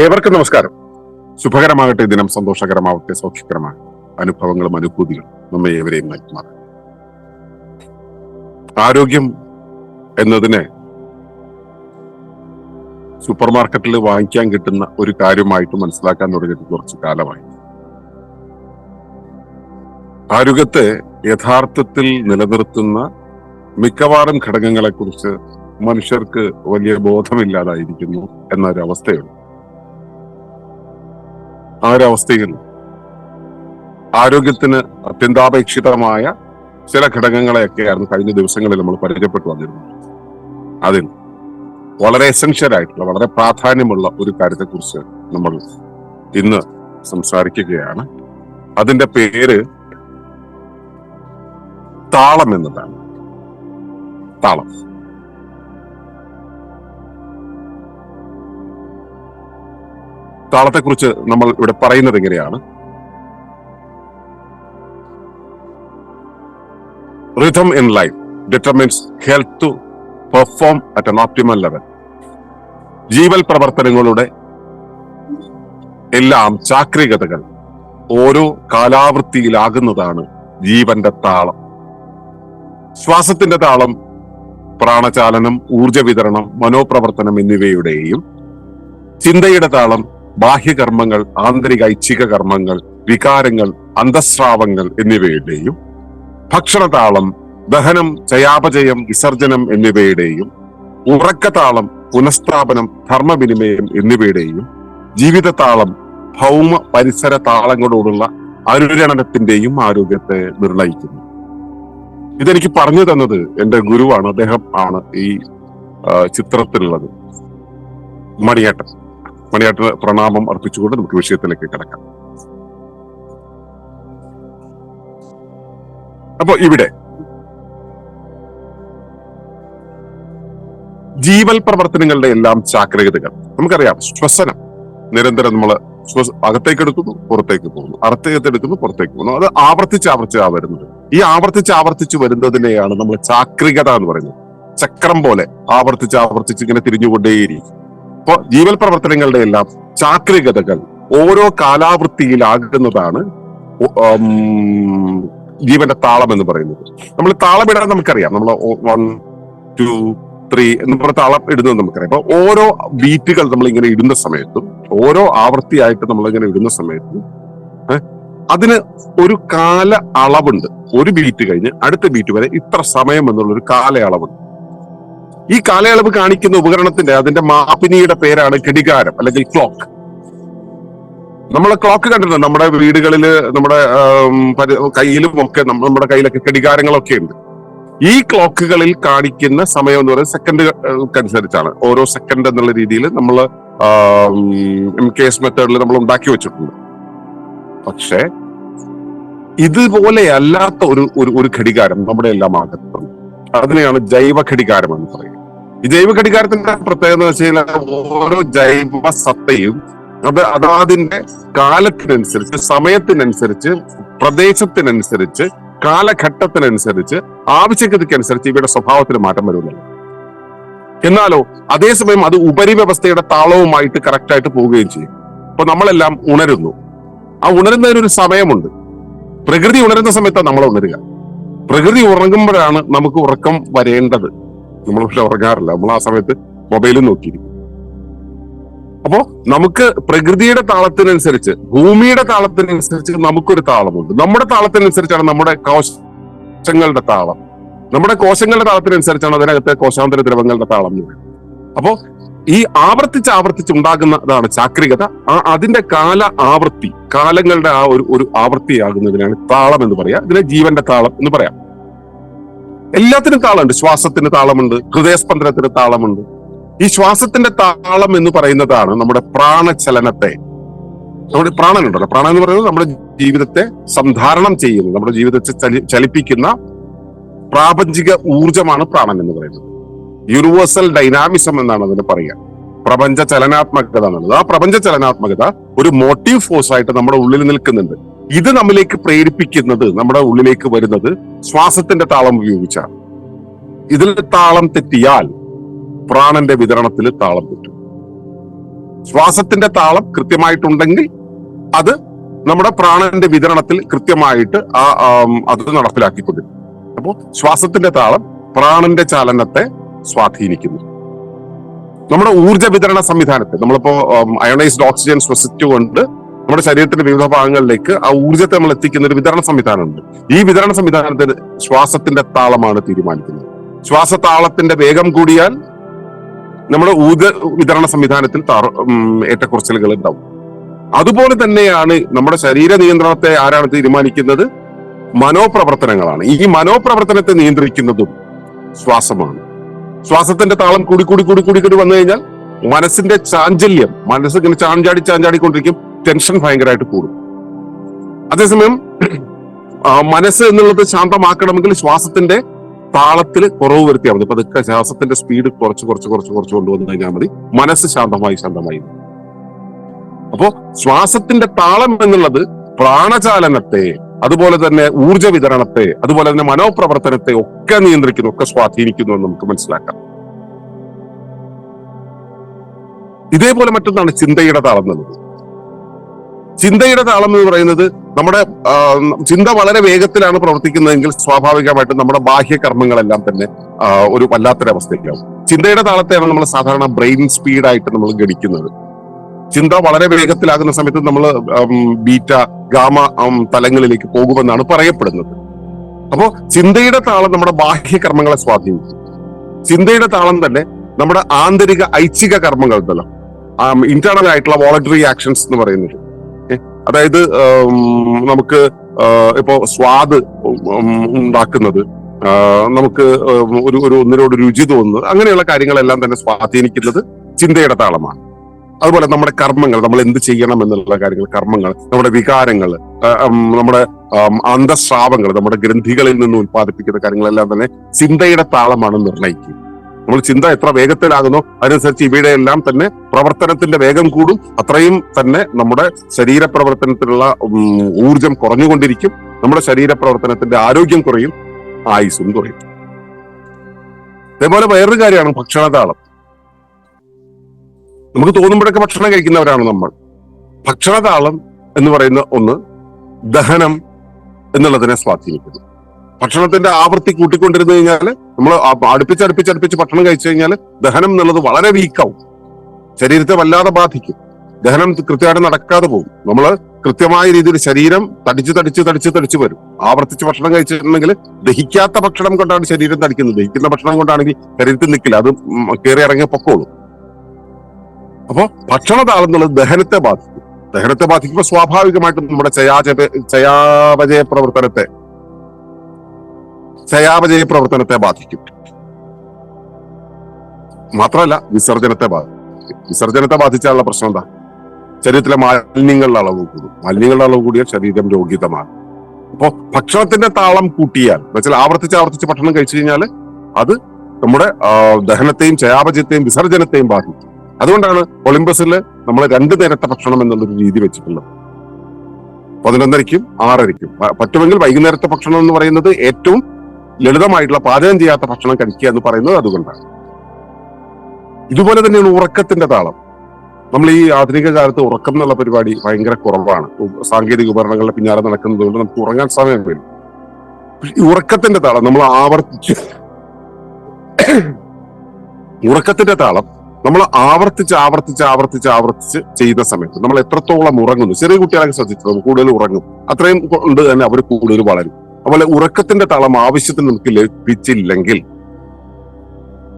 ഏവർക്കും നമസ്കാരം. ശുഭകരമാകട്ടെ ദിനം സന്തോഷകരമാവട്ടെ സൗഖ്യകരമാകട്ടെ. അനുഭവങ്ങളും അനുഭൂതികളും നമ്മെ ഏവരെയും നൽകുന്നത് ആരോഗ്യം എന്നതിന് സൂപ്പർ മാർക്കറ്റിൽ വാങ്ങിക്കാൻ കിട്ടുന്ന ഒരു കാര്യമായിട്ട് മനസ്സിലാക്കാൻ തുടങ്ങിയിട്ട് കുറച്ച് കാലമായി. ആരോഗ്യത്തെ യഥാർത്ഥത്തിൽ നിലനിർത്തുന്ന മിക്കവാറും ഘടകങ്ങളെ കുറിച്ച് മനുഷ്യർക്ക് വലിയ ബോധമില്ലാതായിരിക്കുന്നു എന്നൊരു അവസ്ഥയുണ്ട് ആ ഒരു അവസ്ഥയിൽ ആരോഗ്യത്തിന് അത്യന്താപേക്ഷിതമായ ചില ഘടകങ്ങളെയൊക്കെയായിരുന്നു കഴിഞ്ഞ ദിവസങ്ങളിൽ നമ്മൾ പരിചയപ്പെട്ടു വന്നിരുന്നത്. അതിൽ വളരെ എസെൻഷ്യൽ ആയിട്ടുള്ള വളരെ പ്രാധാന്യമുള്ള ഒരു കാര്യത്തെക്കുറിച്ച് നമ്മൾ ഇന്ന് സംസാരിക്കുകയാണ്. അതിന്റെ പേര് താളം എന്നതാണ്. താളം. താളത്തെക്കുറിച്ച് നമ്മൾ ഇവിടെ പറയുന്നത് എങ്ങനെയാണ് rhythm in life determines health to perform at an optimal level ജീവൽ പ്രവർത്തനങ്ങളുടെ എല്ലാം ചാക്രികതകൾ ഓരോ കാലാവൃത്തിയിലാകുന്നതാണ് ജീവന്റെ താളം. ശ്വാസത്തിന്റെ താളം പ്രാണചാലനം ഊർജ വിതരണം മനോപ്രവർത്തനം എന്നിവയുടെയും ചിന്തയുടെ താളം ബാഹ്യകർമ്മങ്ങൾ ആന്തരിക ഐച്ഛിക കർമ്മങ്ങൾ വികാരങ്ങൾ അന്തസ്രാവങ്ങൾ എന്നിവയുടെയും ഭക്ഷണതാളം ദഹനം ചയാപചയം വിസർജനം എന്നിവയുടെയും ഉറക്കതാളം പുനഃസ്ഥാപനം ധർമ്മവിനിമയം എന്നിവയുടെയും ജീവിതതാളം ഭൗമ പരിസര താളങ്ങളോടുള്ള അനുരണനത്തിന്റെയും ആരോഗ്യത്തെ നിർണയിക്കുന്നു. ഇതെനിക്ക് പറഞ്ഞു തന്നത് എന്റെ ഗുരുവാണ്. അദ്ദേഹം ആണ് ഈ ചിത്രത്തിലുള്ളത്. മണിയേട്ടൻ. മണിയേട്ടന് പ്രണാമം അർപ്പിച്ചുകൊണ്ട് നമുക്ക് വിഷയത്തിലേക്ക് കിടക്കാം. അപ്പൊ ഇവിടെ ജീവൽ പ്രവർത്തനങ്ങളുടെ എല്ലാം ചാക്രികതകൾ നമുക്കറിയാം ശ്വസനം നിരന്തരം നമ്മൾ അകത്തേക്ക് എടുക്കുന്നു പുറത്തേക്ക് പോകുന്നു. അകത്തേക്ക് പുറത്തേക്ക് പോകുന്നു. അത് ആവർത്തിച്ച് ആവർത്തിച്ച് വരുന്നത്. ഈ ആവർത്തിച്ച് ആവർത്തിച്ച് വരുന്നതിനെയാണ് നമ്മൾ ചാക്രികത എന്ന് പറയുന്നത്. ചക്രം പോലെ ആവർത്തിച്ച് ആവർത്തിച്ച് ഇങ്ങനെ തിരിഞ്ഞുകൊണ്ടേയിരിക്കും. ജീവൽ പ്രവർത്തനങ്ങളുടെ എല്ലാം ചാക്രികതകൾ ഓരോ കാലാവൃത്തിയിലാകുന്നതാണ് ജീവന്റെ താളം എന്ന് പറയുന്നത്. നമ്മൾ താളമിടാൻ നമുക്കറിയാം. നമ്മൾ വൺ ടു ത്രീ എന്ന് പറഞ്ഞ താളം ഇടുന്നത് നമുക്കറിയാം. അപ്പൊ ഓരോ ബീറ്റുകൾ നമ്മൾ ഇങ്ങനെ ഇടുന്ന സമയത്തും ഓരോ ആവൃത്തിയായിട്ട് നമ്മൾ ഇങ്ങനെ ഇടുന്ന സമയത്തും അതിന് ഒരു കാല അളവുണ്ട് ഒരു ബീറ്റ് കഴിഞ്ഞ് അടുത്ത ബീറ്റ് വരെ ഇത്ര സമയം എന്നുള്ള ഒരു കാലയളവുണ്ട്. ഈ കാലയളവ് കാണിക്കുന്ന ഉപകരണത്തിന്റെ അതിന്റെ മാപിനിയുടെ പേരാണ് ഘടികാരം അല്ലെങ്കിൽ ക്ലോക്ക് നമ്മളെ ക്ലോക്ക് കണ്ടിട്ടുണ്ട്. നമ്മുടെ വീടുകളിൽ നമ്മുടെ കയ്യിലും ഒക്കെ നമ്മുടെ കയ്യിലൊക്കെ ഘടികാരങ്ങളൊക്കെ ഉണ്ട്. ഈ ക്ലോക്കുകളിൽ കാണിക്കുന്ന സമയം എന്ന് പറയുന്നത് സെക്കൻഡ് അനുസരിച്ചാണ് ഓരോ സെക്കൻഡ് എന്നുള്ള രീതിയിൽ നമ്മൾ എം കെ എസ് മെത്തേഡിൽ നമ്മൾ ഉണ്ടാക്കി വെച്ചിട്ടുണ്ട്. പക്ഷേ ഇതുപോലെ അല്ലാത്ത ഒരു ഒരു ഘടികാരം നമ്മുടെ എല്ലാം അകത്തുണ്ട് അതിനെയാണ് ജൈവ ഘടികാരം എന്ന് പറയുന്നത്. ഈ ജൈവ ഘടികാരത്തിന്റെ പ്രത്യേകത എന്ന് വെച്ച് കഴിഞ്ഞാൽ ഓരോ ജൈവ സത്തയും അത് അതാതിന്റെ കാലത്തിനനുസരിച്ച് സമയത്തിനനുസരിച്ച് പ്രദേശത്തിനനുസരിച്ച് കാലഘട്ടത്തിനനുസരിച്ച് ആവശ്യകതയ്ക്കനുസരിച്ച് ഇവയുടെ സ്വഭാവത്തിൽ മാറ്റം വരുന്നില്ല എന്നാലോ അതേസമയം അത് ഉപരിവ്യവസ്ഥയുടെ താളവുമായിട്ട് കറക്റ്റായിട്ട് പോവുകയും ചെയ്യും. അപ്പൊ നമ്മളെല്ലാം ഉണരുന്നു. ആ ഉണരുന്നതിനൊരു സമയമുണ്ട്. പ്രകൃതി ഉണരുന്ന സമയത്താണ് നമ്മൾ ഉണരുക. പ്രകൃതി ഉറങ്ങുമ്പോഴാണ് നമുക്ക് ഉറക്കം വരേണ്ടത്. നമ്മൾ പക്ഷെ ഉറങ്ങാറില്ല. നമ്മൾ ആ സമയത്ത് മൊബൈലും നോക്കിയിരിക്കും. അപ്പോ നമുക്ക് പ്രകൃതിയുടെ താളത്തിനനുസരിച്ച് ഭൂമിയുടെ താളത്തിനനുസരിച്ച് നമുക്കൊരു താളമുണ്ട്. നമ്മുടെ താളത്തിനനുസരിച്ചാണ് നമ്മുടെ കോശങ്ങളുടെ താളം. നമ്മുടെ കോശങ്ങളുടെ താളത്തിനനുസരിച്ചാണ് അതിനകത്തെ കോശാന്തര ദ്രവങ്ങളുടെ താളം. അപ്പോ ഈ ആവർത്തിച്ച് ആവർത്തിച്ച് ഉണ്ടാകുന്നതാണ് ചാക്രികത. ആ അതിന്റെ കാല ആവൃത്തി കാലങ്ങളുടെ ആ ഒരു ഒരു ആവൃത്തിയാകുന്നതിനാണ് താളം എന്ന് പറയാം ഇതിനെ ജീവന്റെ താളം എന്ന് പറയാം. എല്ലാത്തിനും താളമുണ്ട്. ശ്വാസത്തിന് താളമുണ്ട് ഹൃദയസ്പന്ദനത്തിന് താളമുണ്ട്. ഈ ശ്വാസത്തിന്റെ താളം എന്ന് പറയുന്നതാണ് നമ്മുടെ പ്രാണചലനത്തെ. നമ്മുടെ പ്രാണനുണ്ടല്ലോ. പ്രാണൻ എന്ന് പറയുന്നത് നമ്മുടെ ജീവിതത്തെ സംധാരണം ചെയ്യുന്നത്. നമ്മുടെ ജീവിതത്തെ ചലി ചലിപ്പിക്കുന്ന പ്രാപഞ്ചിക ഊർജമാണ് പ്രാണൻ എന്ന് പറയുന്നത്. യൂണിവേഴ്സൽ ഡൈനാമിസം എന്നാണ് അതിന് പറയുക. പ്രപഞ്ച ചലനാത്മകത എന്നുള്ളത്. ആ പ്രപഞ്ച ചലനാത്മകത ഒരു മോട്ടീവ് ഫോഴ്സ് ആയിട്ട് നമ്മുടെ ഉള്ളിൽ നിൽക്കുന്നുണ്ട്. ഇത് നമ്മിലേക്ക് പ്രേരിപ്പിക്കുന്നത് നമ്മുടെ ഉള്ളിലേക്ക് വരുന്നത് ശ്വാസത്തിന്റെ താളം ഉപയോഗിച്ചാണ്. ഇതിൽ താളം തെറ്റിയാൽ പ്രാണന്റെ വിതരണത്തിൽ താളം തെറ്റും. ശ്വാസത്തിന്റെ താളം കൃത്യമായിട്ടുണ്ടെങ്കിൽ അത് നമ്മുടെ പ്രാണന്റെ വിതരണത്തിൽ കൃത്യമായിട്ട് ആ അത് നടപ്പിലാക്കിക്കൊണ്ടിരിക്കും. അപ്പോൾ ശ്വാസത്തിന്റെ താളം പ്രാണന്റെ ചലനത്തെ സ്വാധീനിക്കുന്നു. നമ്മുടെ ഊർജ വിതരണ സംവിധാനത്തെ നമ്മളിപ്പോ അയണൈസ്ഡ് ഓക്സിജൻ ശ്വസിച്ചുകൊണ്ട് നമ്മുടെ ശരീരത്തിന്റെ വിവിധ ഭാഗങ്ങളിലേക്ക് ആ ഊർജത്തെ നമ്മൾ എത്തിക്കുന്ന ഒരു വിതരണ സംവിധാനമുണ്ട്. ഈ വിതരണ സംവിധാനത്തിന് ശ്വാസത്തിന്റെ താളമാണ് തീരുമാനിക്കുന്നത്. ശ്വാസതാളത്തിന്റെ വേഗം കൂടിയാൽ നമ്മുടെ ഊർജ വിതരണ സംവിധാനത്തിൽ ഏറ്റക്കുറച്ചിലുകൾ ഉണ്ടാവും. അതുപോലെ തന്നെയാണ് നമ്മുടെ ശരീര നിയന്ത്രണത്തെ ആരാണ് തീരുമാനിക്കുന്നത്? മനോപ്രവർത്തനങ്ങളാണ്. ഈ മനോപ്രവർത്തനത്തെ നിയന്ത്രിക്കുന്നതും ശ്വാസമാണ്. ശ്വാസത്തിന്റെ താളം കൂടി കൂടി കൂടി കൂടി കൂടി വന്നു കഴിഞ്ഞാൽ മനസ്സിന്റെ ചാഞ്ചല്യം മനസ്സ് ഇങ്ങനെ ചാഞ്ചാടി ചാഞ്ചാടിക്കൊണ്ടിരിക്കും. ടെൻഷൻ ഭയങ്കരമായിട്ട് കൂടും. അതേസമയം മനസ്സ് എന്നുള്ളത് ശാന്തമാക്കണമെങ്കിൽ ശ്വാസത്തിന്റെ താളത്തിൽ കുറവ് വരുത്തിയാൽ മതി. പതുക്കെ ശ്വാസത്തിന്റെ സ്പീഡ് കുറച്ച് കുറച്ച് കുറച്ച് കുറച്ച് കൊണ്ടുവന്നു കഴിഞ്ഞാൽ മതി. മനസ്സ് ശാന്തമായി ശാന്തമായി. അപ്പോ ശ്വാസത്തിന്റെ താളം എന്നുള്ളത് പ്രാണചാലനത്തെ അതുപോലെ തന്നെ ഊർജ വിതരണത്തെ അതുപോലെ തന്നെ മനോപ്രവർത്തനത്തെ ഒക്കെ നിയന്ത്രിക്കുന്നു ഒക്കെ സ്വാധീനിക്കുന്നു എന്ന് നമുക്ക് മനസ്സിലാക്കാം. ഇതേപോലെ മറ്റൊന്നാണ് ചിന്തയുടെ താളം എന്നുള്ളത്. ചിന്തയുടെ താളം എന്ന് പറയുന്നത് നമ്മുടെ ചിന്ത വളരെ വേഗത്തിലാണ് പ്രവർത്തിക്കുന്നതെങ്കിൽ സ്വാഭാവികമായിട്ടും നമ്മുടെ ബാഹ്യ കർമ്മങ്ങളെല്ലാം തന്നെ ഒരു വല്ലാത്തൊരവസ്ഥയിലാവും. ചിന്തയുടെ താളത്തെയാണ് നമ്മൾ സാധാരണ ബ്രെയിൻ സ്പീഡായിട്ട് നമ്മൾ ഗണിക്കുന്നത്. ചിന്ത വളരെ വേഗത്തിലാകുന്ന സമയത്ത് നമ്മൾ ബീറ്റ ഗാമ തലങ്ങളിലേക്ക് പോകുമെന്നാണ് പറയപ്പെടുന്നത്. അപ്പോൾ ചിന്തയുടെ താളം നമ്മുടെ ബാഹ്യ കർമ്മങ്ങളെ സ്വാധീനിക്കും. ചിന്തയുടെ താളം തന്നെ നമ്മുടെ ആന്തരിക ഐച്ഛിക കർമ്മങ്ങൾ ഉണ്ടല്ലോ ഇന്റേണൽ ആയിട്ടുള്ള വോളണ്ടറി ആക്ഷൻസ് എന്ന് പറയുന്നത്. അതായത് നമുക്ക് ഇപ്പോ സ്വാദ് ഉണ്ടാക്കുന്നത് നമുക്ക് ഒരു ഒരു ഒന്നിനോട് രുചി തോന്നുന്നത് അങ്ങനെയുള്ള കാര്യങ്ങളെല്ലാം തന്നെ സ്വാധീനിക്കുന്നത് ചിന്തയുടെ താളമാണ്. അതുപോലെ നമ്മുടെ കർമ്മങ്ങൾ നമ്മൾ എന്ത് ചെയ്യണം എന്നുള്ള കാര്യങ്ങൾ കർമ്മങ്ങൾ നമ്മുടെ വികാരങ്ങൾ നമ്മുടെ അന്തസ്രാവങ്ങൾ നമ്മുടെ ഗ്രന്ഥികളിൽ നിന്ന് ഉത്പാദിപ്പിക്കുന്ന കാര്യങ്ങളെല്ലാം തന്നെ ചിന്തയുടെ താളമാണ് നിർണയിക്കുക നമ്മൾ ചിന്ത എത്ര വേഗത്തിലാകുന്നോ അതിനനുസരിച്ച് ഇവയുടെ എല്ലാം തന്നെ പ്രവർത്തനത്തിന്റെ വേഗം കൂടും. അത്രയും തന്നെ നമ്മുടെ ശരീര പ്രവർത്തനത്തിലുള്ള ഊർജം കുറഞ്ഞുകൊണ്ടിരിക്കും. നമ്മുടെ ശരീര പ്രവർത്തനത്തിന്റെ ആരോഗ്യം കുറയും. ആയുസും കുറയും. അതേപോലെ വേറൊരു കാര്യമാണ് ഭക്ഷണതാളം. നമുക്ക് തോന്നുമ്പോഴൊക്കെ ഭക്ഷണം കഴിക്കുന്നവരാണ് നമ്മൾ. ഭക്ഷണതാളം എന്ന് പറയുന്ന ഒന്ന് ദഹനം എന്നുള്ളതിനെ സ്വാധീനിക്കുന്നു. ഭക്ഷണത്തിന്റെ ആവൃത്തി കൂട്ടിക്കൊണ്ടിരുന്നു കഴിഞ്ഞാൽ നമ്മൾ അടുപ്പിച്ച് അടുപ്പിച്ച് അടുപ്പിച്ച് ഭക്ഷണം കഴിച്ചു കഴിഞ്ഞാൽ ദഹനം എന്നുള്ളത് വളരെ വീക്കാവും. ശരീരത്തെ വല്ലാതെ ബാധിക്കും. ദഹനം കൃത്യമായിട്ട് നടക്കാതെ പോകും. നമ്മൾ കൃത്യമായ രീതിയിൽ ശരീരം തടിച്ച് തടിച്ച് തടിച്ച് തടിച്ച് വരും. ആവർത്തിച്ച് ഭക്ഷണം കഴിച്ചിട്ടുണ്ടെങ്കിൽ ദഹിക്കാത്ത ഭക്ഷണം കൊണ്ടാണ് ശരീരം തടിക്കുന്നത്. ദഹിക്കുന്ന ഭക്ഷണം കൊണ്ടാണെങ്കിൽ ശരീരത്തിൽ നിൽക്കില്ല. അത് കയറി ഇറങ്ങിയ പൊക്കോളും. അപ്പോ ഭക്ഷണതാളം എന്നുള്ളത് ദഹനത്തെ ബാധിക്കും. ദഹനത്തെ ബാധിക്കുമ്പോൾ സ്വാഭാവികമായിട്ടും നമ്മുടെ ചയാചയ ചയാപചയ പ്രവർത്തനത്തെ ചയാപചയ പ്രവർത്തനത്തെ ബാധിക്കും. മാത്രമല്ല വിസർജനത്തെ ബാധിക്കും വിസർജനത്തെ ബാധിച്ചാലുള്ള പ്രശ്നം എന്താ? ശരീരത്തിലെ മാലിന്യങ്ങളുടെ അളവ് കൂടും. മാലിന്യങ്ങളുടെ അളവ് കൂടിയാൽ ശരീരം രോഗിതമാണ് അപ്പോ ഭക്ഷണത്തിന്റെ താളം കൂട്ടിയാൽ എന്നുവെച്ചാൽ ആവർത്തിച്ച് ആവർത്തിച്ച് ഭക്ഷണം കഴിച്ചു കഴിഞ്ഞാൽ അത് നമ്മുടെ ദഹനത്തെയും ചയാപചയത്തെയും വിസർജനത്തെയും ബാധിക്കും. അതുകൊണ്ടാണ് ഒളിമ്പസിൽ നമ്മൾ രണ്ടു നേരത്തെ ഭക്ഷണം എന്നുള്ളൊരു രീതി വെച്ചിട്ടുള്ളത്. പതിനൊന്നരയ്ക്കും ആറരയ്ക്കും. പറ്റുമെങ്കിൽ വൈകുന്നേരത്തെ ഭക്ഷണം എന്ന് പറയുന്നത് ഏറ്റവും ലളിതമായിട്ടുള്ള പാചകം ചെയ്യാത്ത ഭക്ഷണം കഴിക്കുക എന്ന് പറയുന്നത് അതുകൊണ്ടാണ്. ഇതുപോലെ തന്നെയാണ് ഉറക്കത്തിന്റെ താളം. നമ്മൾ ഈ ആധുനിക കാലത്ത് ഉറക്കം എന്നുള്ള പരിപാടി ഭയങ്കര കുറവാണ്. സാങ്കേതിക ഉപകരണങ്ങളുടെ പിന്നാലെ നടക്കുന്നത് കൊണ്ട് നമുക്ക് ഉറങ്ങാൻ സമയം വരും ഉറക്കത്തിന്റെ താളം നമ്മൾ ആവർത്തിച്ച് ഉറക്കത്തിന്റെ താളം നമ്മൾ ആവർത്തിച്ച് ആവർത്തിച്ച് ആവർത്തിച്ച് ആവർത്തിച്ച് ചെയ്യുന്ന സമയത്ത് നമ്മൾ എത്രത്തോളം ഉറങ്ങുന്നു. ചെറിയ കുട്ടികളൊക്കെ ശ്രദ്ധിച്ചു കൂടുതൽ ഉറങ്ങും. അത്രയും കൊണ്ട് തന്നെ അവർ കൂടുതൽ വളരും. അതുപോലെ ഉറക്കത്തിന്റെ തളം ആവശ്യത്തിന് നമുക്ക് ലഭിച്ചില്ലെങ്കിൽ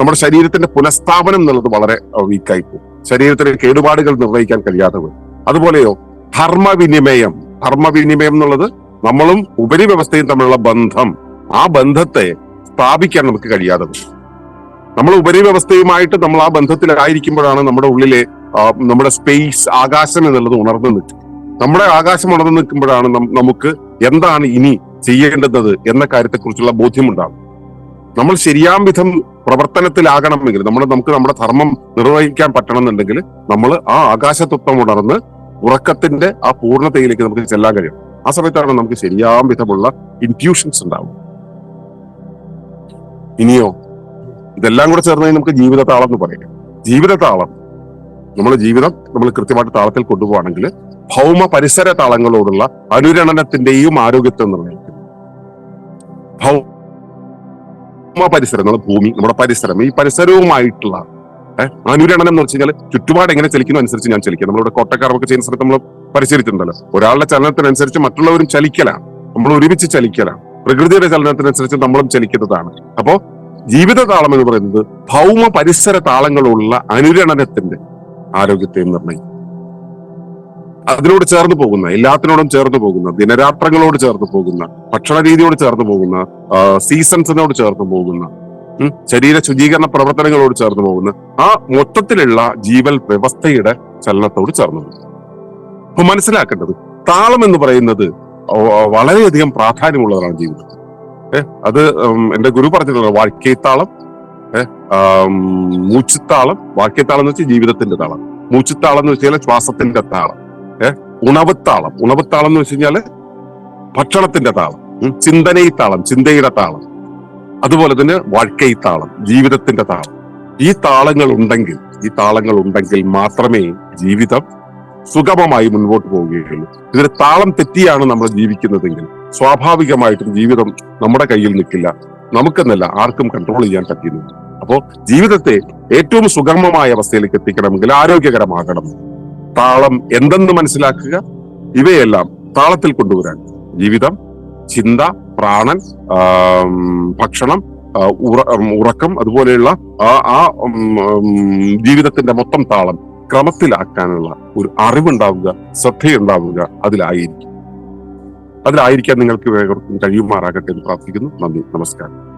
നമ്മുടെ ശരീരത്തിന്റെ പുനഃസ്ഥാപനം എന്നുള്ളത് വളരെ വീക്കായി പോകും ശരീരത്തിന് കേടുപാടുകൾ നിർവഹിക്കാൻ കഴിയാതെ വരും. അതുപോലെയോ ധർമ്മവിനിമയം. ധർമ്മവിനിമയം എന്നുള്ളത് നമ്മളും ഉപരിവ്യവസ്ഥയും തമ്മിലുള്ള ബന്ധം. ആ ബന്ധത്തെ സ്ഥാപിക്കാൻ നമുക്ക് കഴിയാതെ വരും. നമ്മൾ ഉപരിവ്യവസ്ഥയുമായിട്ട് നമ്മൾ ആ ബന്ധത്തിലായിരിക്കുമ്പോഴാണ് നമ്മുടെ ഉള്ളിലെ നമ്മുടെ സ്പേസ് ആകാശം എന്നുള്ളത് ഉണർന്നു നിൽക്കുന്നത് നമ്മുടെ ആകാശം ഉണർന്നു നിൽക്കുമ്പോഴാണ് നമുക്ക് എന്താണ് ഇനി ചെയ്യേണ്ടുന്നത് എന്ന കാര്യത്തെക്കുറിച്ചുള്ള ബോധ്യമുണ്ടാകും. നമ്മൾ ശരിയാം വിധം പ്രവർത്തനത്തിലാകണമെങ്കിൽ നമ്മൾ നമുക്ക് നമ്മുടെ ധർമ്മം നിർവഹിക്കാൻ പറ്റണമെന്നുണ്ടെങ്കിൽ നമ്മൾ ആ ആകാശതത്വം ഉണർന്ന് ഉറക്കത്തിന്റെ ആ പൂർണതയിലേക്ക് നമുക്ക് ചെല്ലാൻ കഴിയും. ആ സമയത്താണ് നമുക്ക് ശരിയാം വിധമുള്ള ഇൻഫ്യൂഷൻസ് ഉണ്ടാവും ഇനിയോ? ഇതെല്ലാം കൂടെ ചേർന്ന് നമുക്ക് ജീവിതതാളം എന്ന് പറയാം. ജീവിതതാളം. നമ്മുടെ ജീവിതം നമ്മൾ കൃത്യമായിട്ട് താളത്തിൽ കൊണ്ടുപോവാണെങ്കിൽ ഭൗമ പരിസര താളങ്ങളോടുള്ള അനുരണനത്തിന്റെയും ആരോഗ്യത്തെ നിർണയിക്കും ഭൗമ പരിസരം നമ്മുടെ ഭൂമി നമ്മുടെ പരിസരം ഈ പരിസരവുമായിട്ടുള്ള അനുരണനം എന്ന് വെച്ച് കഴിഞ്ഞാൽ ചുറ്റുപാട് എങ്ങനെ ചലിക്കുന്നു അനുസരിച്ച് ഞാൻ ചലിക്കാം. നമ്മളിവിടെ കോട്ടക്കാരൊക്കെ ചെയ്യുന്ന സ്ഥലത്ത് നമ്മൾ പരിശീലിച്ചിട്ടുണ്ടല്ലോ. ഒരാളുടെ ചലനത്തിനനുസരിച്ച് മറ്റുള്ളവരും ചലിക്കലാണ്. നമ്മൾ ഒരുമിച്ച് ചലിക്കലാണ്. പ്രകൃതിയുടെ ചലനത്തിനനുസരിച്ച് നമ്മളും ചലിക്കുന്നതാണ്. അപ്പോ ജീവിത താളം എന്ന് പറയുന്നത് ഭൗമ പരിസര താളങ്ങളുള്ള അനുരണനത്തിന്റെ ആരോഗ്യത്തെ നിർണയിക്കും അതിനോട് ചേർന്ന് പോകുന്ന എല്ലാത്തിനോടും ചേർന്ന് പോകുന്ന ദിനരാത്രങ്ങളോട് ചേർന്ന് പോകുന്ന ഭക്ഷണ രീതിയോട് ചേർന്ന് പോകുന്ന സീസൺസിനോട് ചേർന്ന് പോകുന്ന ശരീര ശുചീകരണ പ്രവർത്തനങ്ങളോട് ചേർന്ന് പോകുന്ന ആ മൊത്തത്തിലുള്ള ജീവൽ വ്യവസ്ഥയുടെ ചലനത്തോട് ചേർന്ന് പോകുന്നു. അപ്പൊ മനസ്സിലാക്കേണ്ടത് താളം എന്ന് പറയുന്നത് വളരെയധികം പ്രാധാന്യമുള്ളതാണ് ജീവിതത്തിൽ. ഏഹ് അത് എന്റെ ഗുരു പറഞ്ഞിട്ടുള്ളത് വാഴ്ക്കൈത്താളം ഏഹ് മൂച്ചുത്താളം വാക്യത്താളം എന്ന് വെച്ചാൽ ജീവിതത്തിന്റെ താളം. മൂച്ചുത്താളം എന്ന് വെച്ചാൽ ശ്വാസത്തിന്റെ താളം. ഏഹ് ഉണവത്താളം. ഉണവത്താളം എന്ന് വെച്ച് കഴിഞ്ഞാൽ ഭക്ഷണത്തിന്റെ താളം ചിന്തനൈ ചിന്തനയിത്താളം ചിന്തയുടെ താളം. അതുപോലെ തന്നെ വാഴ്ക്കൈ താളം ജീവിതത്തിന്റെ താളം. ഈ താളങ്ങൾ ഉണ്ടെങ്കിൽ ഈ താളങ്ങൾ ഉണ്ടെങ്കിൽ മാത്രമേ ജീവിതം സുഗമമായി മുൻപോട്ട് പോവുകയുള്ളൂ. ഇതിന് താളം തെറ്റിയാണ് നമ്മൾ ജീവിക്കുന്നതെങ്കിൽ സ്വാഭാവികമായിട്ടും ജീവിതം നമ്മുടെ കയ്യിൽ നിൽക്കില്ല. നമുക്കെന്നല്ല ആർക്കും കൺട്രോൾ ചെയ്യാൻ പറ്റുന്നില്ല അപ്പോ ജീവിതത്തെ ഏറ്റവും സുഗമമായ അവസ്ഥയിലേക്ക് എത്തിക്കണമെങ്കിൽ ആരോഗ്യകരമാകണം. താളം എന്തെന്ന് മനസ്സിലാക്കുക? ഇവയെല്ലാം താളത്തിൽ കൊണ്ടുവരാൻ. ജീവിതം ചിന്ത പ്രാണൻ ഭക്ഷണം ഉറക്കം അതുപോലെയുള്ള ആ ആ ജീവിതത്തിന്റെ മൊത്തം താളം ക്രമത്തിലാക്കാനുള്ള ഒരു അറിവുണ്ടാവുക ശ്രദ്ധയുണ്ടാവുക അതിലായിരിക്കും. അതിലായിരിക്കാൻ നിങ്ങൾക്ക് വേഗം കഴിയുമാറാകട്ടെ എന്ന് പ്രാർത്ഥിക്കുന്നു. നന്ദി. നമസ്കാരം.